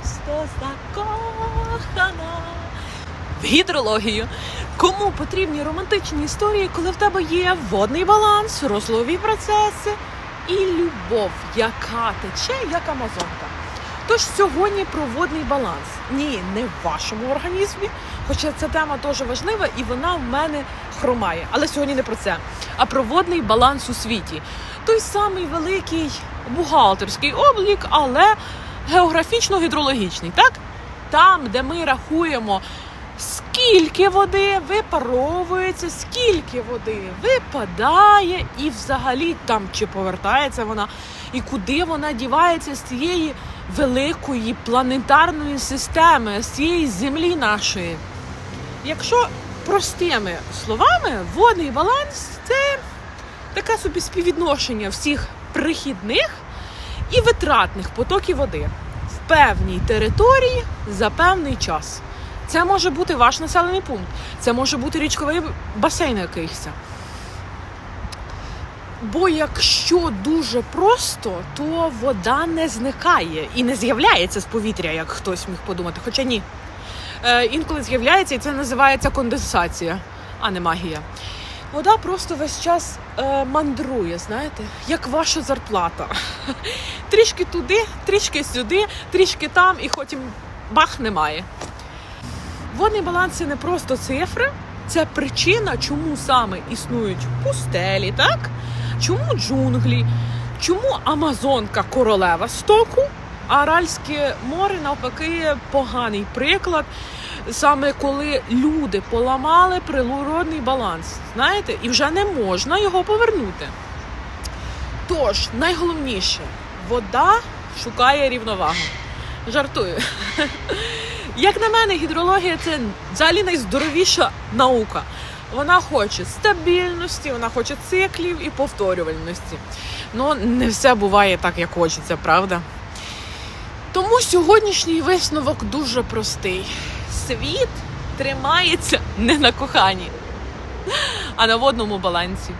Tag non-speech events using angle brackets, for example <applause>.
просто закохана. В гідрологію. Кому потрібні романтичні історії, коли в тебе є водний баланс, розлові процеси і любов, яка тече, як Амазонка. Тож сьогодні про водний баланс. Ні, не в вашому організмі, хоча ця тема теж важлива і вона в мене хромає. Але сьогодні не про це, а про водний баланс у світі. Той самий великий бухгалтерський облік, але географічно-гідрологічний, так? Там, де ми рахуємо, скільки води випаровується, скільки води випадає, і взагалі там чи повертається вона, і куди вона дівається з цієї великої планетарної системи, з цієї землі нашої. Якщо простими словами, водний баланс це таке собі співвідношення всіх прихідних і витратних потоків води в певній території за певний час. Це може бути ваш населений пункт, це може бути річковий басейн якийсь. Бо якщо дуже просто, то вода не зникає і не з'являється з повітря, як хтось міг подумати. Хоча ні. Е, інколи з'являється, і це називається конденсація, а не магія. Вода просто весь час е, мандрує, знаєте, як ваша зарплата. <laughs> Трішки туди, трішки сюди, трішки там, і потім бах немає. Водний баланс це не просто цифри, це причина, чому саме існують пустелі, так? Чому джунглі, чому Амазонка королева стоку, Аральське море навпаки поганий приклад. Саме коли люди поламали природний баланс, знаєте, і вже не можна його повернути. Тож, найголовніше, вода шукає рівновагу. Жартую. <laughs> Як на мене, гідрологія це взагалі найздоровіша наука. Вона хоче стабільності, вона хоче циклів і повторювальності. Ну, не все буває так, як хочеться, правда? Тому сьогоднішній висновок дуже простий: світ тримається не на коханні, а на водному балансі.